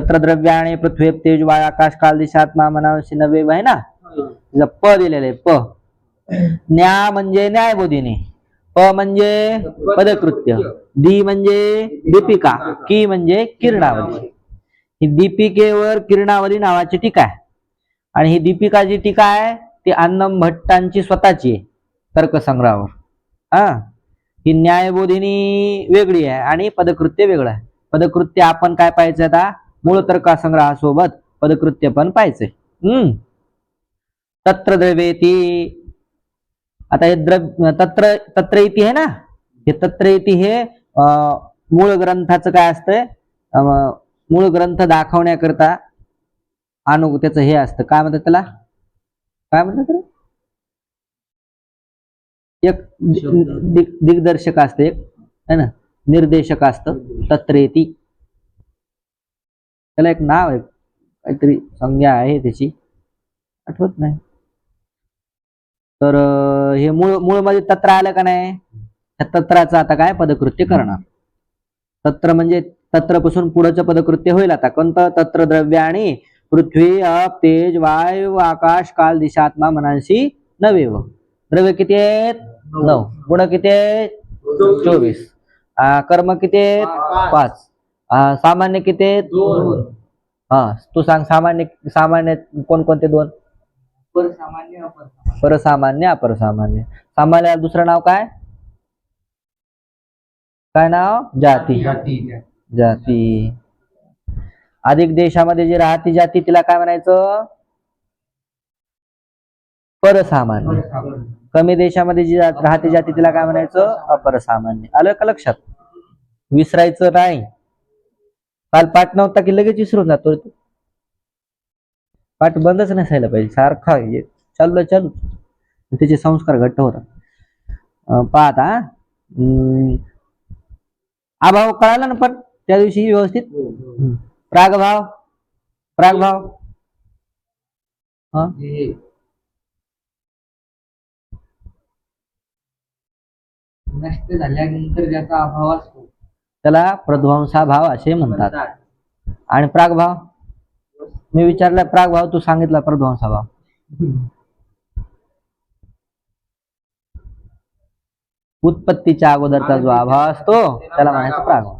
तत्र द्रव्याणे पृथ्वी तेज वाय आकाश काल दिशात्मा मनावशी नवे आहे ना? प दिलेलं आहे प. न्या म्हणजे न्यायबोधिनी प म्हणजे पदकृत्य दी म्हणजे दीपिका की म्हणजे किरणावली. ही दीपिकेवर किरणावली नावाची टीका आहे. आणि ही दीपिका जी टीका आहे ती अन्नम भट्टांची स्वतःची आहे तर्कसंग्रहावर. हा. ही न्यायबोधिनी वेगळी आहे आणि पदकृत्य वेगळं आहे. पदकृत्य आपण काय पाहायचं आता? मूळ तर्कसंग्रहासोबत पदकृत्य पण पाहायचंय. हम्म. तत्र द्रव्येती आता हे द्रव्य तत्र तत्र इति आहे ना? हे तत्र इति हे मूळ ग्रंथाचं काय असतंय मूळ ग्रंथ दाखवण्याकरता अनु त्याचं हे असतं. काय म्हणतात त्याला? काय म्हणतात? एक दिग्दर्शक असतं एक है ना? निर्देशक असतं. तत्रेती. त्याला एक नाव आहे. काहीतरी संज्ञा आहे त्याची. आठवत नाही. तर हे मूळ मूळमध्ये तत्र आलं का नाही? तत्राचं आता काय पदकृत्य करणार? तत्र म्हणजे तत्रपासून पुढचं पदकृत्य होईल आता. कोणतं? तत्र द्रव्य आणि पृथ्वी अप तेज वायू आकाश काल दिशात्मा मनांशी नवे व द्रव्य किती आहेत? नऊ. गुण किती आहेत? चोवीस. कर्म किती आहेत? पाच. सामान्य किती आहेत? हा तू सांग सामान्य सामान्य कोणकोणते दोन? सामान्य अपरसामान्य. परसामान्य अपरसामान्य. सामान्य दुसरं नाव काय? काय नाव? जाती. जाती अधिक देशामध्ये जी राहती जाती तिला काय म्हणायचं? परसामान्य. कमी देशामध्ये जी राहते जाती तिला काय म्हणायचं? अपरसामान्य. आलं का लक्षात? विसरायचं नाही. काल पाठ नव्हता की लगेच विसरून जातो तू. पाठ बंदच नसायला पाहिजे सारखा हे चालू चालू त्याचे संस्कार घट्ट होतात. पाहता अभाव कळाला ना पण त्या दिवशी व्यवस्थित? प्रागभाव प्रागभाव. नष्ट झाल्यानंतर ज्याचा अभाव असतो त्याला प्रध्वंसा भाव असे म्हणतात. आणि प्रागभाव? मी विचारला प्रागभाव तू सांगितला प्रध्वंसा भाव उत्पत्तीच्या अगोदरचा जो अभाव असतो त्याला म्हणायचं प्रागभाव.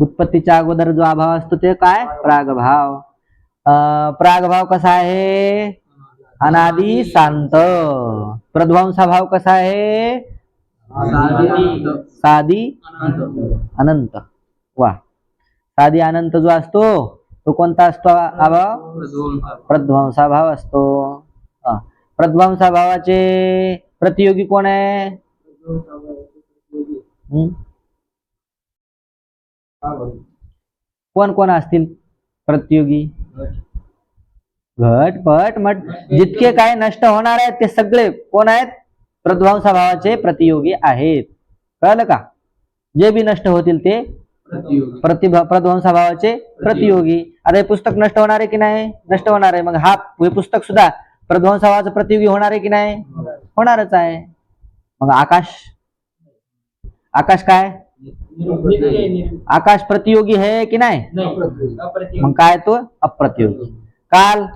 उत्पत्तीच्या अगोदर जो अभाव असतो ते काय? प्रागभाव. अं, प्रागभाव कसा आहे? अनादी शांत प्रध्वंसा भाव कसा आहे? साधी अनंत. वा. साधी अनंत जो असतो तो कोणता असतो अभाव? प्रध्वंसा भाव असतो. हा. प्रध्वंसा भावाचे प्रतियोगी कोण आहे? कोण कोण असतील? प्रतियोगी? घट पट मट जितके काय नष्ट होणार आहेत ते सगळे कोण आहेत? प्रध्वंसा भावाचे प्रतियोगी आहेत. कळलं का? जे बी नष्ट होतील ते प्रतिभा प्रध्वंसा भावाचे प्रतियोगी. आता हे पुस्तक नष्ट होणार आहे की नाही? नष्ट होणार आहे. मग हा हे पुस्तक सुद्धा प्रध्वंसा भावाचं प्रतियोगी होणार आहे की नाही? होणारच आहे. मग आकाश? आकाश काय? आकाश प्रतियोगी है की नाही? मग काय तो? अप्रतियोगी. काल?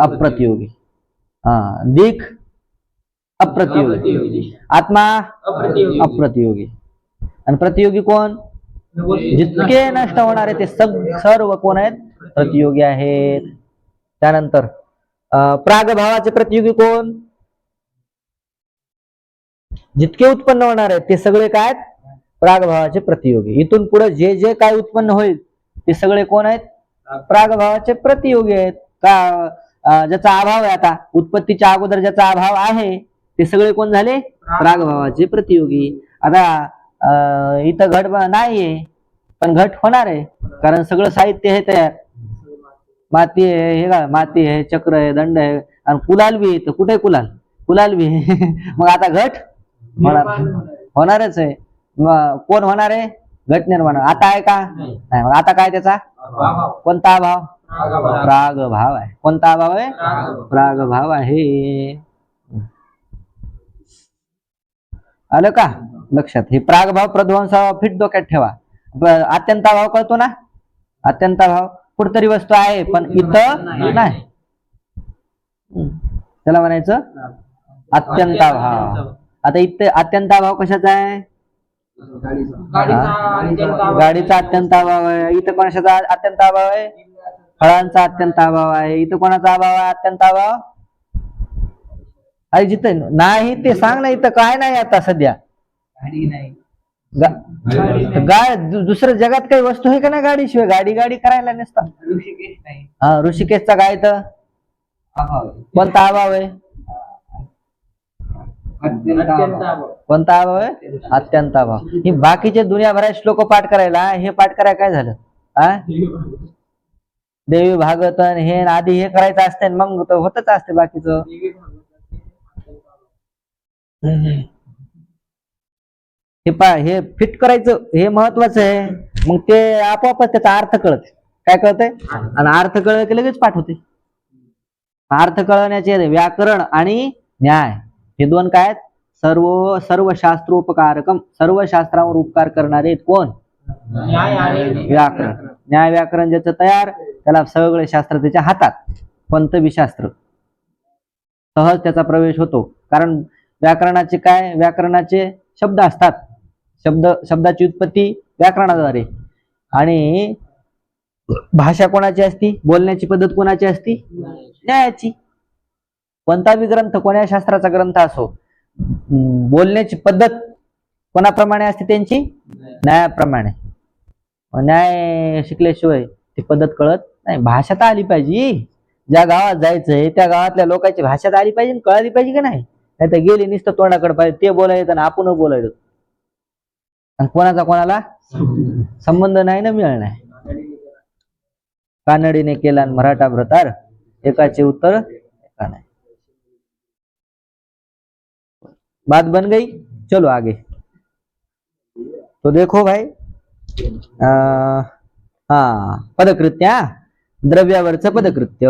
अप्रतियोगी. हा दिख? अप्रतियोगी. आत्मा अप्रतियोगी. आणि प्रतियोगी कोण? जितके नष्ट होणारे ते सग सर्व कोण आहेत? प्रतियोगी आहेत. त्यानंतर प्रागभावाचे प्रतियोगी कोण? जितके उत्पन्न होणार आहेत ते सगळे काय आहेत? प्रागभावाचे प्रतियोगी. इथून पुढे जे जे काय उत्पन्न होईल ते सगळे कोण आहेत? प्रागभावाचे प्रतियोगी आहेत. का ज्याचा अभाव आहे आता उत्पत्तीच्या अगोदर ज्याचा अभाव आहे ते सगळे कोण झाले? प्रागभावाचे प्रतियोगी. आता इथं घट नाहीये पण घट होणार आहे कारण सगळं साहित्य हे तयार. माती आहे हे का माती आहे चक्र आहे दंड आहे आणि कुलाल बी आहे. इथं कुठे कुलाल? कुलाल बी मग आता घट होणार होणारच आहे. मग कोण होणार आहे? घट निर्माण आता आहे का? नाही. मग आता काय त्याचा? कोणता अभाव प्राग भाव. आहे. कोणता अभाव आहे? प्राग भाव आहे. आलं का? लक्षात. हे प्राग भाव प्रध्वंसा फिट डोक्यात ठेवा. अत्यंत अभाव कळतो ना? अत्यंताभाव कुठतरी वस्तू आहे पण इथं नाही. त्याला म्हणायचं अत्यंताभाव आता इथे अत्यंताभाव कशाचा आहे? गाडीचा अत्यंत अभाव आहे. इथं कोणाचा अत्यंत अभाव आहे? फळांचा अत्यंत अभाव आहे. इथं कोणाचा अभाव आहे? अत्यंत अभाव? अरे जिथं नाही ते सांग ना इथं काय नाही आता सध्या. गाडी नाही. गा- गाय दु- दुसरं जगात काही वस्तू आहे का नाही गाडीशिवाय? गाडी गाडी करायला नसता. ऋषिकेश नाही. हा ऋषिकेशचा काय तर अभाव आहे. कोणता अभाव आहे? अत्यंत अभाव. कोणता अभाव आहे? अत्यंत अभाव ही बाकीचे दुनियाभरात श्लोक पाठ करायला हे पाठ करायला काय झालं? हा देवी भागवतन हे आधी हे करायचं असते न मग तर होतच असते बाकीचं. हे पा हे फिट करायचं हे महत्वाचं आहे. मग ते आपोआपच त्याचा अर्थ कळत. काय कळतंय? आणि अर्थ कळलं की लगेच पाठवते अर्थ कळवण्याचे व्याकरण आणि न्याय. हे दोन काय आहेत? सर्व सर्व शास्त्रोपकारकम सर्व शास्त्रावर उपकार करणारे कोण? व्याकरण. न्याय व्याकरण ज्याचं तयार त्याला सगळे शास्त्र त्याच्या हातात. पंतविशास्त्र. शास्त्र सहज त्याचा प्रवेश होतो. कारण व्याकरणाचे काय व्याकरणाचे शब्द असतात. शब्द शब्दाची उत्पत्ती व्याकरणाद्वारे. आणि भाषा कोणाची असती? बोलण्याची पद्धत कोणाची असती? न्यायाची. कोणता बी ग्रंथ कोण्या शास्त्राचा ग्रंथ असो बोलण्याची पद्धत कोणाप्रमाणे असते त्यांची? न्यायाप्रमाणे. न्याय शिकल्याशिवाय ती पद्धत कळत नाही. भाषा तर आली पाहिजे. ज्या गावात जायचंय त्या गावातल्या लोकांची भाषा तर आली पाहिजे आणि कळाली पाहिजे का नाही? नाही तर गेली नुसतं तोंडाकडे पाहिजे. ते बोलायचं आणि आपण बोलायचं. आणि कोणाचा कोणाला संबंध नाही ना मिळणार. कानडीने केला मराठा भ्रतार एकाचे उत्तर एका नाही. बात बन गई? चलो आगे. तो देखो भाई. आ, हा पदकृत्या. द्रव्यावरचं पदकृत्य.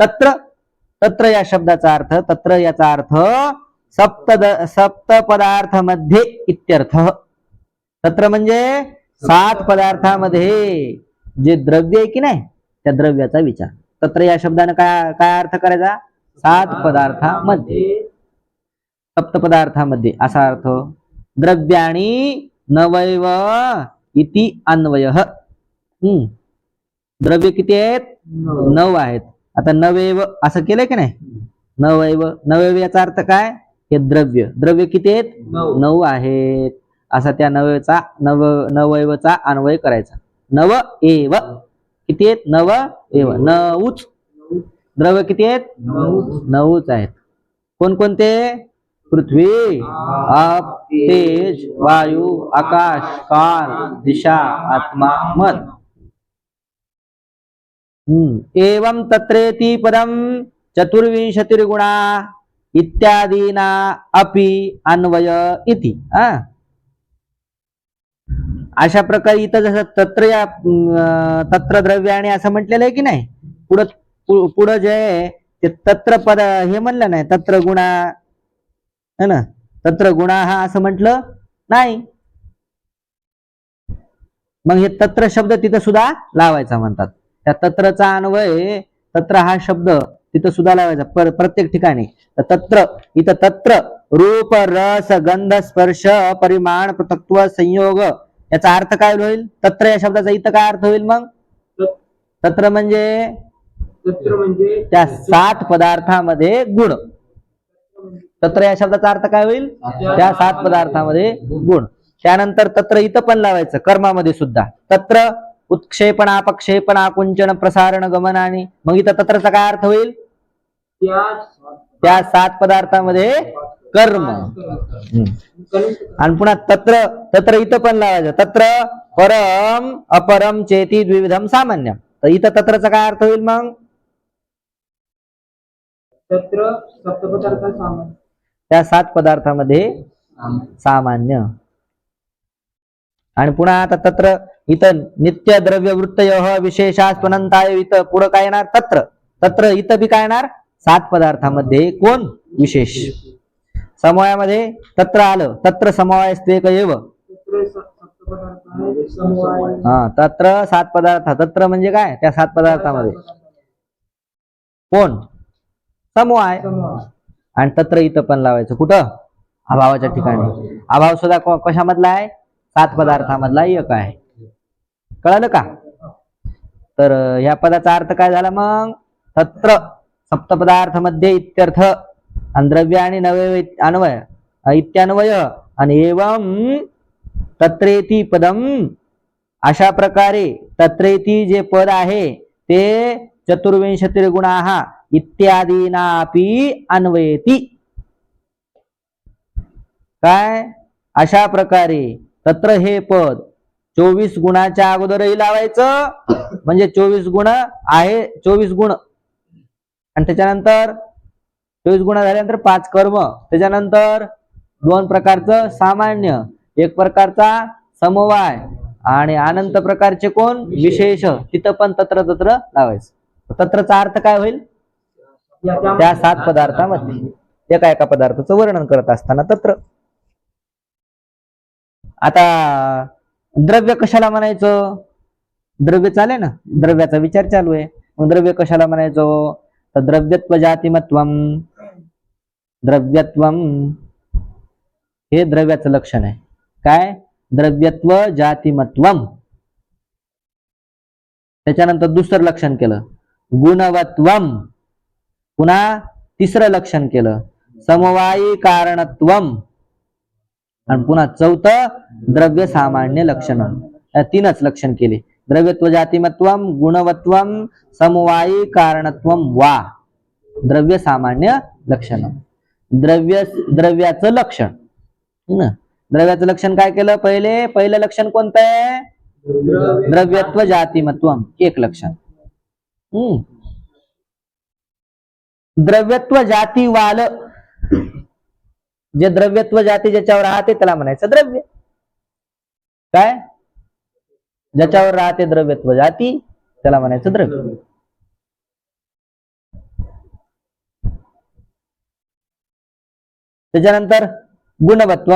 तत्र तत्र या शब्दाचा अर्थ तत्र याचा अर्थ सप्त सप्त पदार्थमध्ये इत्यर्थ. तत्र म्हणजे सात पदार्थामध्ये. जे द्रव्य आहे की नाही त्या द्रव्याचा विचार. तत्र या शब्दानं काय काय अर्थ करायचा? सात पदार्थामध्ये. सप्त पदार्थामध्ये असा अर्थ द्रव्याणी नवैव इति अन्वय. हम्म. द्रव्य किती आहेत? नऊ आहेत. आता नवैव असं केलंय की नाही? नवैव नवैव याचा अर्थ काय? हे द्रव्य. द्रव्य किती आहेत? नऊ. आहेत. असा त्या नवचा नव नवैवचा अन्वय करायचा. नव एव किती आहेत? नव एव. नऊच. द्रव्य किती आहेत? नऊ. नऊच आहेत. कोणकोणते? पृथ्वी आप तेज वायू आकाश काल दिशा आत्मा मन. एवं तत्रेती पदम चतुर्विंशतिर्गुणा इत्यादीना अपि अन्वय इति. हा? अशा प्रकारे इथं जसं तत्र या तत्र द्रव्याने असं म्हटलेलं आहे की नाही? पुढं पु- पुढं जे आहे ते तत्र पद हे म्हणलं नाही तत्र गुणा है ना? तत्र गुणा हा असं म्हटलं नाही. मग हे तत्र शब्द तिथं सुद्धा लावायचा म्हणतात. त्या तत्रचा अन्वय तत्र हा शब्द तिथं सुद्धा लावायचा. पर प्रत्येक ठिकाणी. तर तत्र इथं तत्र रूप रस गंध स्पर्श परिमाण पृथक्त्व संयोग याचा अर्थ काय होईल? तत्र या शब्दाचा इथं काय अर्थ होईल मग? तत्र म्हणजे? तत्र म्हणजे? त्या सात पदार्थामध्ये गुण. तत्र या शब्दाचा अर्थ काय होईल? त्या सात पदार्थामध्ये गुण. त्यानंतर तत्र इथं पण लावायचं. कर्मामध्ये सुद्धा. तत्र उत्क्षेपण अपक्षेपण आकुंचन प्रसारण गमन आणि मग इथं तत्रचा काय अर्थ होईल? त्या सात पदार्थामध्ये कर्म. आणि पुन्हा तत्र तत्र इथं पण लावायचं. तत्र परम अपरम चेती द्विविधम सामान्य. तर इथं तत्रचा काय अर्थ होईल मग? तत्र त्या सात पदार्थामध्ये सामान्य. आणि पुन्हा आता तत्र इथं नित्य द्रव्य वृत्तय विशेषास्पनंताय इथं पुढं काय येणार तत्र। तत्र इथं बी काय येणार सात पदार्थामध्ये कोण? विशेष। समवायामध्ये तत्र आलं। तत्र समवाय स्त्रेक एव हा तत्र सात पदार्थ। तत्र म्हणजे काय? त्या सात पदार्थामध्ये। कोण? समूह आहे आणि तत्र इथं पण लावायचं. कुठं? अभावाच्या ठिकाणी। अभाव सुद्धा कशामधला आहे? सात पदार्थामधला एक आहे। कळालं का? तर ह्या पदाचा अर्थ काय झाला मग? तत्र सप्तपदार्थमध्ये इत्यर्थ आणि द्रव्य आणि नवय अन्वय इत्यान्वय आणि एवं तत्रेती पदम अशा प्रकारे तत्रेती जे पद आहे ते चतुर्विंशतिर्गुणा इत्यादीनापि अन्वयती. काय? अशा प्रकारे तत्र हे पद चोवीस गुणाच्या अगोदरही लावायचं. म्हणजे चोवीस गुण आहे चोवीस गुण. आणि त्याच्यानंतर चोवीस गुण झाल्यानंतर पाच कर्म. त्याच्यानंतर दोन प्रकारचं सामान्य. एक प्रकारचा समवाय आणि अनंत प्रकारचे कोण? विशेष. तिथं पण तत्र तत्र लावायचं तत्रचा अर्थ काय होईल? त्या सात पदार्थामध्ये. एका एका पदार्थाचं वर्णन करत असताना तत्र. आता द्रव्य कशाला म्हणायचं? द्रव्य चाले ना? द्रव्याचा विचार चालू आहे. मग द्रव्य कशाला म्हणायचं? तर द्रव्यत्व जातिमत्वम. द्रव्यत्व हे द्रव्याचं लक्षण आहे. काय? द्रव्यत्व जातिमत्वम. त्याच्यानंतर दुसरं लक्षण केलं. गुणवत्वम. पुन्हा तिसरं लक्षण केलं. समवायी कारणत्वम. आणि पुन्हा चौथं द्रव्य सामान्य लक्षण. तीनच लक्षण केले. द्रव्यत्व जातीमत्व गुणवत्व समवायी कारणत्व वा. द्रव्य सामान्य लक्षण. द्रव्य द्रव्याचं लक्षण. ना? द्रव्याचं लक्षण काय केलं पहिले? पहिलं लक्षण कोणतं आहे? द्रव्यत्व जातीमत्व एक लक्षण. हम्म. द्रव्यत्व जाती वाल जे द्रव्यत्व जाते ज्याच्यावर राहते त्याला म्हणायचं द्रव्य. काय? ज्याच्यावर राहते द्रव्यत्व जाती त्याला म्हणायचं द्रव्य. त्याच्यानंतर गुणवत्व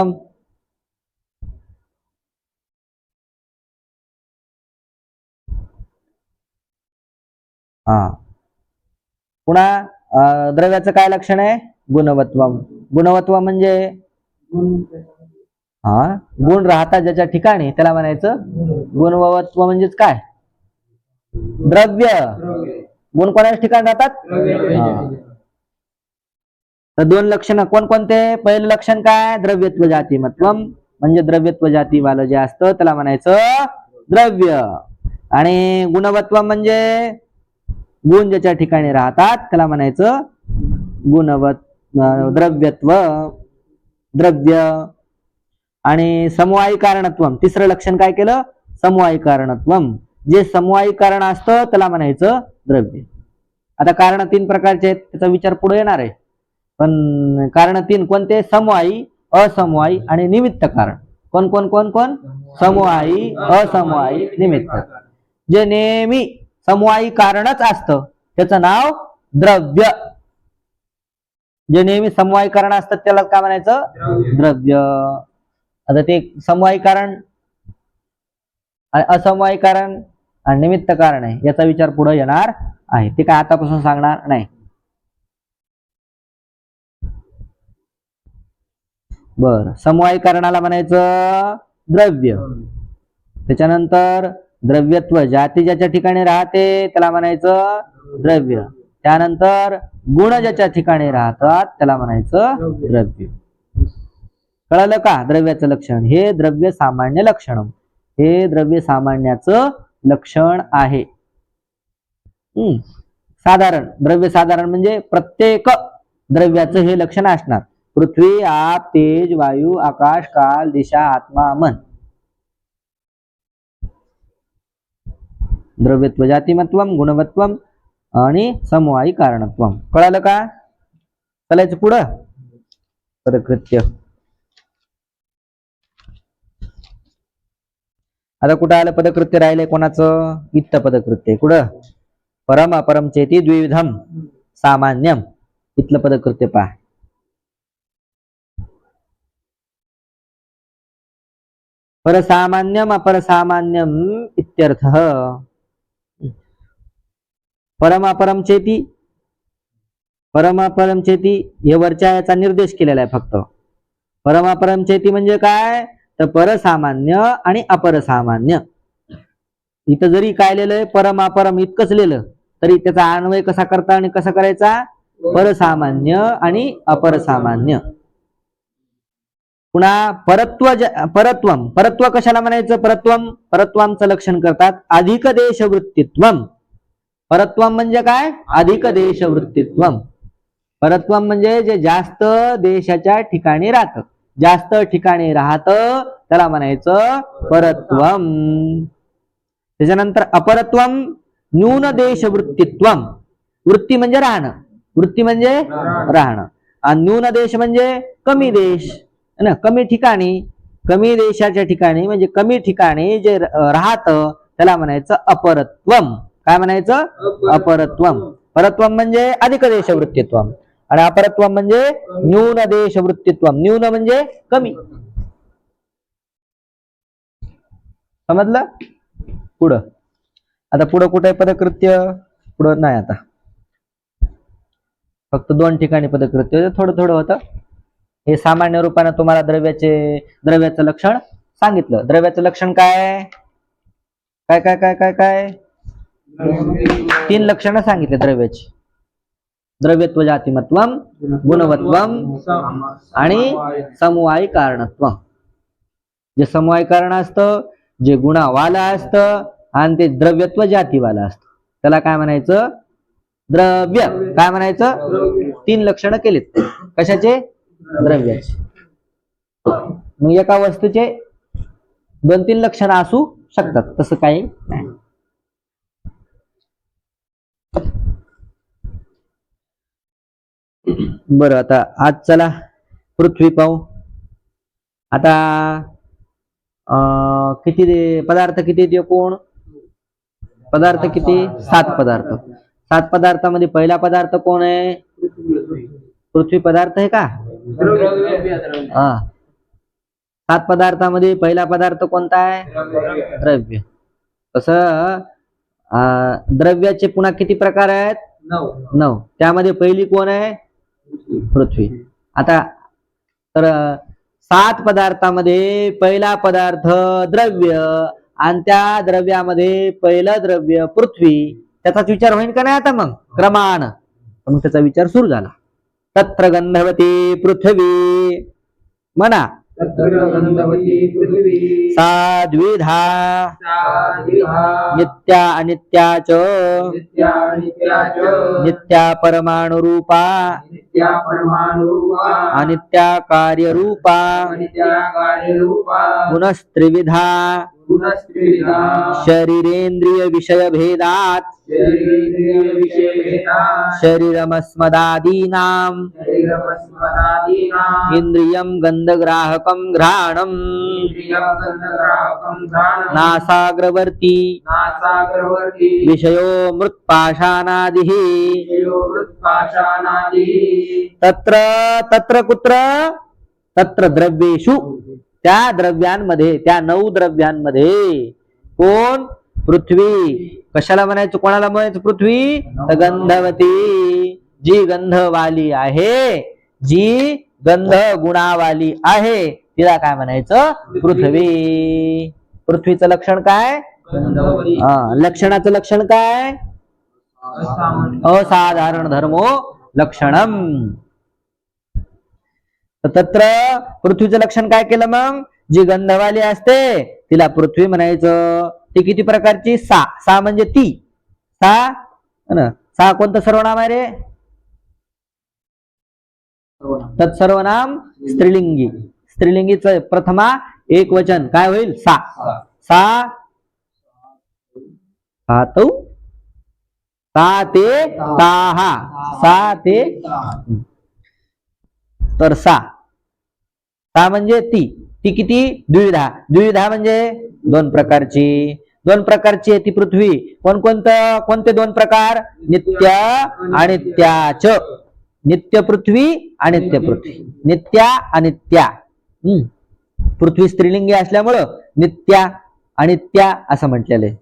हा. पुन्हा अं, द्रव्याचं काय लक्षण आहे? गुणवत्व गुणवत्व म्हणजे? हा? गुण राहतात ज्याच्या ठिकाणी त्याला म्हणायचं गुणवत्व म्हणजेच काय? द्रव्य. गुण कोणाच्या ठिकाणी राहतात? तर दोन लक्षण कोणकोणते? पहिलं लक्षण काय? द्रव्यत्व जातीमत्व म्हणजे द्रव्यत्व जातीवालं जे असतं त्याला म्हणायचं द्रव्य. आणि गुणवत्व म्हणजे गुण ज्याच्या ठिकाणी राहतात त्याला म्हणायचं गुणवत्व. द्रव्यत्व द्रव्य आणि समवायी कारणत्व. तिसरं लक्षण काय केलं? समवायी कारणत्वम जे समवायी कारण असतं त्याला म्हणायचं द्रव्य. आता कारण तीन प्रकारचे आहेत त्याचा विचार पुढे येणार आहे. पण कारण तीन कोणते? समवायी असमवायी आणि निमित्त कारण. कोण कोण कोण कोण? समवायी असमवायी निमित्त. जे नेहमी समवायी कारणच असतं त्याचं नाव द्रव्य. जे नेहमी समवायी कारण असतात त्याला काय म्हणायचं? द्रव्य. आता ते समवायी कारण आणि असमवायी कारण आणि निमित्त कारण आहे याचा विचार पुढे येणार आहे. ते काय आतापासून सांगणार नाही. बर. समवायी कारणाला म्हणायचं द्रव्य. त्याच्यानंतर द्रव्यत्व जाती ज्याच्या ठिकाणी राहते त्याला म्हणायचं द्रव्य. त्यानंतर गुण ज्याच्या ठिकाणी राहतात त्याला म्हणायचं द्रव्य. कळालं का? द्रव्याचं लक्षण. हे द्रव्य सामान्य लक्षण. हे द्रव्य सामान्याचं लक्षण आहे. साधारण. द्रव्य साधारण म्हणजे प्रत्येक द्रव्याचं हे लक्षण असणार. पृथ्वी आप तेज वायू आकाश काल दिशा आत्मा मन. द्रव्यत्व जातिमत्वम गुणवत्वम आणि समवायी कारणत्व कळालं का? चालायचं पुढं? पदकृत्य आता कुठं आलं पदकृत्य राहिलंय कोणाचं? वित्त पदकृत्य. कुठं? परम अपरम चेती द्विविधम. सामान्यम. इथलं पदकृत्य पहा. परसामान्यम अपरसामान्यम इत्यर्थ परमापरम चेती परमापरम चेती हे वरच्या याचा निर्देश केलेला आहे फक्त. परमापरम चेती म्हणजे काय? तर परसामान्य आणि अपरसामान्य. इथं जरी काय लिहिलंय परमापरम इतकंच लिहिलं तरी त्याचा अन्वय कसा करता आणि कसा करायचा? परसामान्य आणि अपरसामान्य. पुन्हा परत्व ज- परत्वम परत्व कशाला म्हणायचं? परत्वम परत्वांचं लक्षण करतात. अधिक देश परत्वम म्हणजे काय? अधिक देश वृत्तित्वम परत्वम म्हणजे जे जास्त देशाच्या ठिकाणी राहत. जास्त ठिकाणी राहत त्याला म्हणायचं परत्वम. त्याच्यानंतर अपरत्वम न्यून देशवृत्तित्व वृत्ती म्हणजे राहणं. वृत्ती म्हणजे राहणं. आणि न्यून देश म्हणजे कमी देश. ना? कमी ठिकाणी. कमी देशाच्या ठिकाणी म्हणजे कमी ठिकाणी जे राहत त्याला म्हणायचं अपरत्वम. काय म्हणायचं? अपरत्वम. परत्वम म्हणजे अधिक देश वृत्तित्वम आणि अपरत्वम म्हणजे न्यून देश वृत्तित्वम न्यून म्हणजे कमी. समजलं? पुढं. आता पुढं कुठे आहे पदकृत्य? पुढं नाही आता. फक्त दोन ठिकाणी पदकृत्य थोडं थोडं होतं. हे सामान्य रूपाने तुम्हाला द्रव्याचे द्रव्याचं लक्षण सांगितलं. द्रव्याचं लक्षण काय? काय काय काय काय काय? तीन लक्षणं सांगितले द्रव्याची. द्रव्यत्व जातिमत्व गुणवत्व आणि समवायी कारणत्व. जे समवायी कारण असतं जे गुणावाला असतं आणि ते द्रव्यत्व जातीवाला असतं. त्याला काय म्हणायचं? द्रव्य. काय म्हणायचं? तीन लक्षणं केलीत. कशाचे? द्रव्याचे. मग एका वस्तूचे दोन तीन लक्षणं असू शकतात. तसं काही नाही. बरं आता आज चला पृथ्वी पाहू. आता अं, किती दे- पदार्थ किती आहेत कोण पदार्थ किती? सात पदार्थ. सात पदार्थामध्ये पहिला पदार्थ कोण आहे? पृथ्वी पदार्थ आहे का? हा. सात पदार्थामध्ये पहिला पदार्थ कोणता आहे? द्रव्य. तसं अं, द्रव्याचे पुन्हा किती प्रकार आहेत? नऊ. त्यामध्ये पहिली कोण आहे? पृथ्वी. आता तर सात पदार्थामध्ये पहिला पदार्थ द्रव्य आणि त्या द्रव्यामध्ये पहिलं द्रव्य पृथ्वी. त्याचाच विचार होईल का नाही आता मग? क्रमान मग त्याचा विचार सुरू झाला. तत्र गंधवती पृथ्वी. म्हणा. सा द्विधा नित्या अनित्या च। नित्या परमाणुरूपा। अनित्या कार्यरूपा। पुनस्त्रिविधा। शरीरेंद्रिय विषय भेदात शरीरमस्मदादीनाम। इंद्रियं गंधग्राहकं घ्राणम्। नासाग्रवर्ती। विषयो मृत्पाषाणादिः। तत्र तत्र कुत्र? तत्र द्रव्येषु। त्या द्रव्यांमध्ये त्या नऊ द्रव्यांमध्ये कोण? पृथ्वी. कशाला म्हणायचं? कोणाला म्हणायचं पृथ्वी? गंधवती. जी गंधवाली आहे जी गंध गुणावाली आहे तिला काय म्हणायचं? पृथ्वी. पृथ्वीचं लक्षण काय? हा, लक्षणाचं लक्षण काय? असाधारण धर्मो लक्षणम. तत्र पृथ्वीचं लक्षण काय केलं मग? जी गंधवाली असते तिला पृथ्वी म्हणायचं. ती किती प्रकारची? सा. सा म्हणजे ती. सा ना? सा कोणतं सर्वनाम आहे रे? तत् सर्वनाम स्त्रीलिंगी. स्त्रीलिंगीच प्रथमा एक वचन. काय होईल? सा. सा. सातौ सा ते ताहा. सा ते तर सा. का म्हणजे ती. ती किती? द्विधा द्विधा म्हणजे दोन प्रकारची. दोन प्रकारची आहे ती पृथ्वी. कोणकोणतं कोणते? दोन प्रकार? नित्य आणि त्याच. नित्य पृथ्वी अनित्य पृथ्वी. नित्या अनित्या हम्म. पृथ्वी स्त्रीलिंगी असल्यामुळं नित्या आणि त्या असं म्हटलेलं आहे.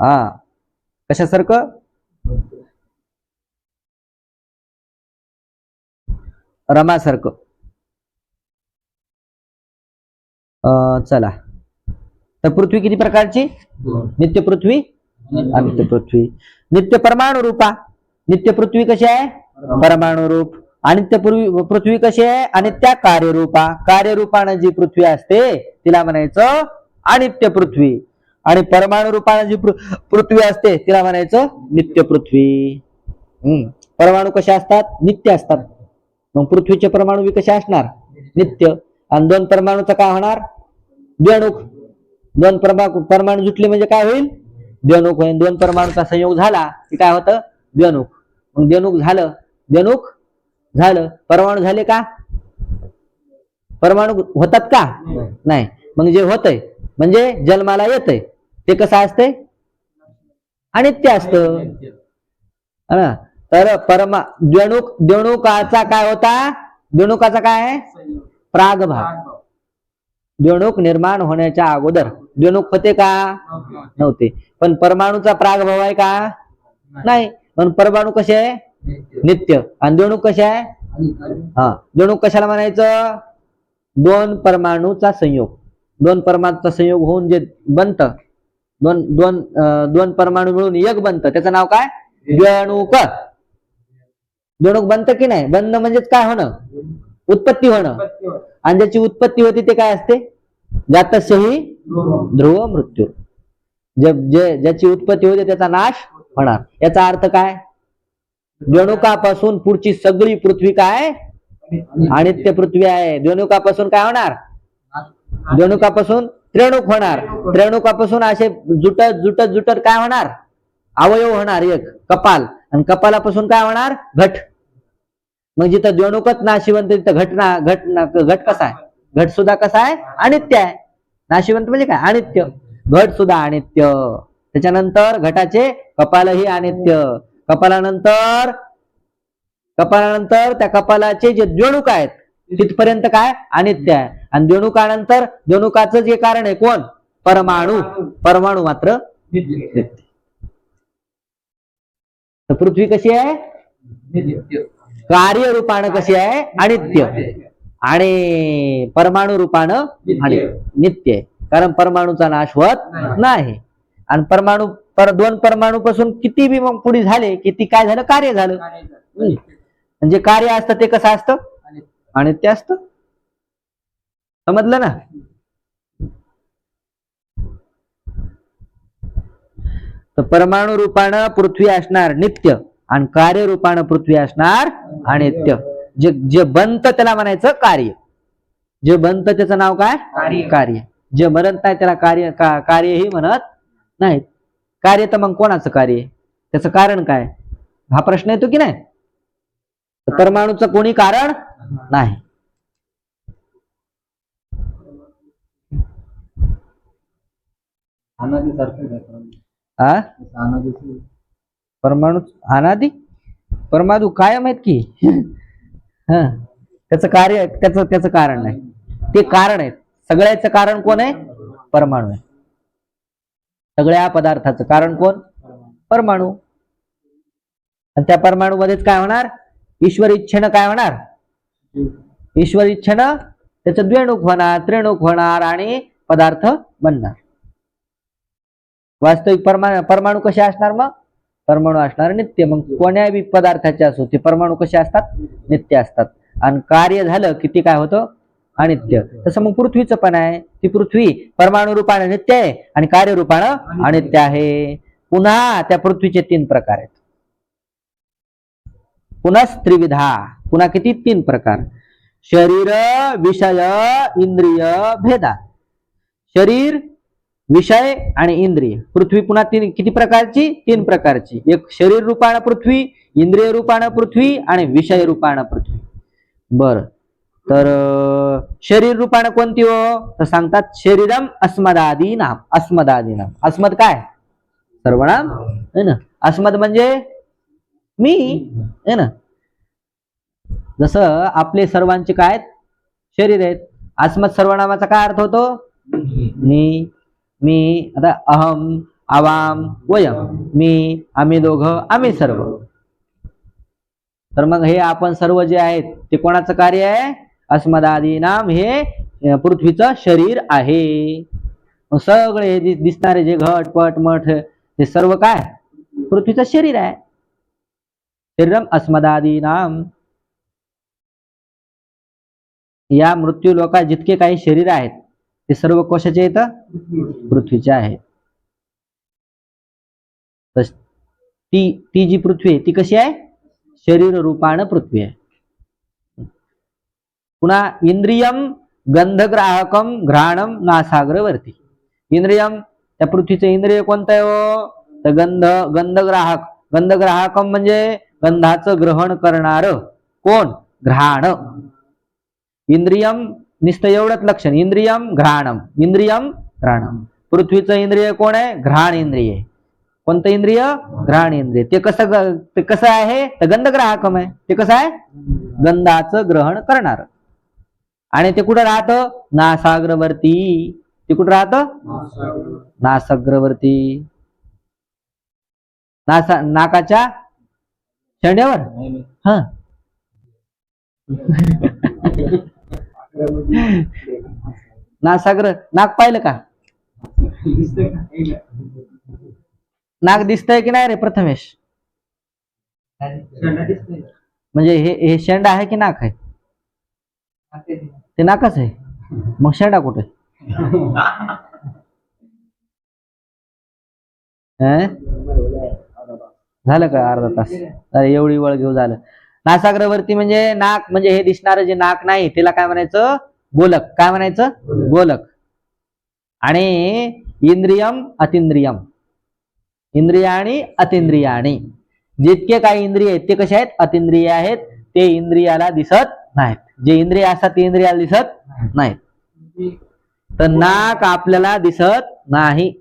हा. कशासारखं? रमासारखं. चला. तर पृथ्वी किती प्रकारची? नित्य पृथ्वी अनित्य पृथ्वी. नित्य परमाणु रूपा. नित्य पृथ्वी कशी आहे? परमाणु. रूप. अनित्य पृथ्वी पृथ्वी कशी आहे? अनित्य कार्यरूपा. कार्यरूपानं जी पृथ्वी असते तिला म्हणायचं अनित्य पृथ्वी. आणि परमाणु रूपानं जी पृथ्वी असते तिला म्हणायचं नित्य पृथ्वी. हम्म. परमाणु कसे असतात? नित्य असतात. मग पृथ्वीचे परमाणु कसे असणार? नित्य. आणि दोन परमाणूचं काय होणार? द्वणुक दोन परमा परमाणू जुटले म्हणजे काय होईल? द्वणुक होईल. दोन परमाणूचा संयोग झाला की काय होतं? द्वणुक मग द्वणुक झालं. द्वणुक झालं. परमाणू झाले का? परमाणू होतात का? नाही. मग जे होतंय म्हणजे जन्माला येतंय. ते कसं असतंय? अनित्य असतं. तर परमा द्वणुक द्वणुकाचा काय होता? द्वणुकाचा काय? आहे प्रागभाग. द्वणुक निर्माण होण्याच्या अगोदर. द्वणुक होते का? नव्हते. पण परमाणूचा प्रागभाव आहे का? नाही. पण परमाणू कसे? आहे नित्य. आणि द्वणुक कसे आहे? हा. द्वणुक कशाला म्हणायचं? दोन परमाणूचा संयोग. दोन परमाणूचा संयोग होऊन जे बनत दोन दोन दोन परमाणू मिळून एक बनत. त्याचं नाव काय? द्वणुक द्वणुक बनतं की नाही? बनणं म्हणजेच काय होणं? उत्पत्ती होणं. आणि ज्याची उत्पत्ती होती ते काय असते? जातस्यही ध्रुव मृत्यू. जे जे ज्याची उत्पत्ती होते त्याचा नाश होणार. याचा अर्थ काय? द्वणुकापासून पुढची सगळी पृथ्वी काय? अनित्य पृथ्वी आहे. द्वणुकापासून काय होणार? द्वणुकापासून त्रेणुक होणार. त्रेणुकापासून असे जुटत जुटत जुटत काय होणार? अवयव होणार एक कपाल. आणि कपालापासून काय होणार? घट. मग जिथं द्वणुकच नाशिवंत तिथं घट घटना घट कसा आहे? घट सुद्धा कसा आहे? अनित्य आहे. नाशिवंत म्हणजे काय? अनित्य. घट सुद्धा अनित्य. त्याच्यानंतर घटाचे कपालही अनित्य. कपालानंतर कपालानंतर त्या कपालाचे जे द्वणुक आहेत तिथपर्यंत काय? अनित्य आहे. आणि द्वणुकानंतर द्वणुकाचं जे कारण आहे कोण? परमाणू. परमाणू मात्र नित्य. तर पृथ्वी कशी आहे? कार्य रूपानं कशी आहे? अनित्य. आणि परमाणू रूपानं आणि नित्य. आहे कारण परमाणूचा नाश होत नाही. आणि परमाणू पर दोन परमाणू पासून किती बी मग पुढे झाले किती काय झालं कार्य झालं. म्हणजे कार्य असतं ते कसं असतं? आणि ते असतं. समजलं ना? तर परमाणू रूपानं पृथ्वी असणार नित्य. आणि कार्य रूपानं पृथ्वी असणार अनित्य. जे जे बनत त्याला म्हणायचं कार्य. जे बनत त्याचं नाव काय? कार्य. कार्य. जे म्हणत नाही त्याला कार्य का- कार्यही म्हणत नाहीत. कार्य तर मग कोणाचं कार्य? त्याचं कारण काय? हा प्रश्न येतो की नाही? तर परमाणूचं कोणी कारण नाही. आ? परमाणू अनादी? परमाणू कायम आहेत की? हा. त्याचं कार्य त्याचं त्याचं कारण नाही. ते कारण आहेत. सगळ्याचं कारण कोण आहे? परमाणू आहे. सगळ्या पदार्थाचं कारण कोण? परमाणू. आणि त्या परमाणू मध्येच काय होणार? ईश्वर इच्छेनं काय होणार? ईश्वर इच्छेनं त्याचं द्वेणूक होणार त्रेणूक होणार आणि पदार्थ बनणार. वास्तविक परमा परमाणू कसे असणार मग? परमाणू असणार नित्य. मग कोण्या बी पदार्थाचे असो ते परमाणू कसे असतात? नित्य असतात. आणि कार्य झालं की ते काय होतं? अनित्य. तसं मग पृथ्वीचं पण आहे. ती पृथ्वी परमाणू रूपानं नित्य आहे आणि कार्यरूपानं अनित्य आहे. पुन्हा त्या पृथ्वीचे तीन प्रकार आहेत. पुन्हा त्रिविधा. पुन्हा किती? तीन प्रकार. शरीर विषय इंद्रिय भेदा. शरीर विषय आणि इंद्रिय. पृथ्वी पुन्हा तीन किती प्रकारची? तीन प्रकारची. एक शरीर रूपानं पृथ्वी इंद्रिय रूपानं पृथ्वी आणि विषय रूपानं पृथ्वी. बर. तर शरीर रूपानं कोणती हो? तर सांगतात शरीरम अस्मदादी नाम अस्मदादी नाम अस्मद काय? सर्वनाम? है ना? अस्मद म्हणजे मी. है ना? जसं आपले सर्वांचे काय आहेत? शरीर आहेत. अस्मद सर्वनामाचा काय अर्थ होतो? मी. मी आता अहम आवाम वयम मी आम्ही दोघं आम्ही सर्व. तर मग हे आपण सर्व जे आहेत ते कोणाचं कार्य आहे? अस्मदादी नाम हे पृथ्वीचं शरीर आहे. मग सगळे हे दिसणारे जे घट पट मठ हे सर्व काय? पृथ्वीचं शरीर आहे. शरीरम अस्मदादी नाम या मृत्यू लोकात जितके काही शरीर आहेत ते सर्व कशाचे येतं पृथ्वीचे आहे. तस- ती ती जी पृथ्वी आहे ती कशी आहे? शरीर रूपानं पृथ्वी आहे. पुन्हा इंद्रियम गंधग्राहकम घ्राणम नासाग्रवर्ती. इंद्रियम त्या पृथ्वीचं इंद्रिय कोणतं आहे हो? तर गंध गंधग्राहक. गंधग्राहकम म्हणजे गंधाचं ग्रहण करणार कोण? घ्राण. इंद्रियम नुसतं एवढंच लक्षण. इंद्रियम घ्राणम. इंद्रियम घ्राणम. पृथ्वीचं इंद्रिय कोण आहे? घ्राण इंद्रिय. कोणतं इंद्रिय? घ्राण इंद्रिय. ते कसं ते कसं आहे? तर गंधग्राहकम आहे. ते कसं आहे? गंधाचं ग्रहण करणार. आणि ते कुठं राहतं? नासाग्रवर्ती. ते कुठं राहतं? नासाग्रवर्ती. नासा नाकाच्या शेंड्यावर? हा. ना सागर नाक पाहिलं का? नाक दिसतंय की नाही रे प्रथमेश? म्हणजे हे हे शेंडा आहे की नाक आहे? ते नाकच आहे. मग शेंडा कुठे? झालं का अर्धा तास? अरे एवढी वळ घेऊ झालं. नासाग्रवर्ती म्हणजे नाक म्हणजे हे दिसणारं जे नाक नाही त्याला काय म्हणायचं? गोलक. काय म्हणायचं? गोलक. आणि इंद्रियम अतिंद्रियम. इंद्रिय आणि अतिंद्रियाणी जितके काही इंद्रिय आहेत ते कसे आहेत? अतिंद्रिय आहेत. ते इंद्रियाला दिसत नाहीत. जे इंद्रिय असतात ते इंद्रियाला दिसत नाहीत. तर नाक आपल्याला दिसत नाही.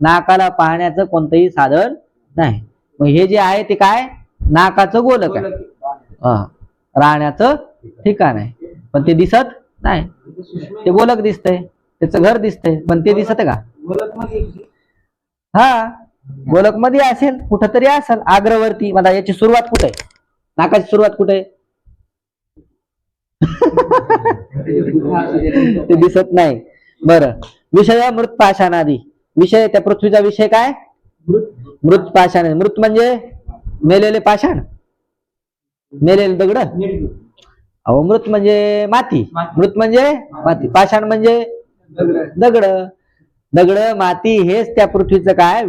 नाकाला पाहण्याचं कोणतंही साधन नाही. मग हे जे आहे ते काय? नाकाचं गोलक आहे. राहण्याचं ठिकाण आहे. पण ते दिसत नाही. ते गोलक दिसतंय. त्याचं घर दिसतंय. पण ते दिसत का? हा. गोलकमध्ये असेल कुठं तरी असेल. आग्रवर्ती मला याची सुरुवात कुठे? आहे नाकाची सुरुवात कुठे? ते दिसत नाही. बर. विषय मृत पाषाणादी विषय त्या पृथ्वीचा विषय काय? मृत पाषाण मृत म्हणजे मेलेले पाषाण? मेलेले दगड? अहो मृत म्हणजे माती. मृत. म्हणजे माती. पाषाण म्हणजे दगड. दगड माती हेच त्या पृथ्वीचं काय?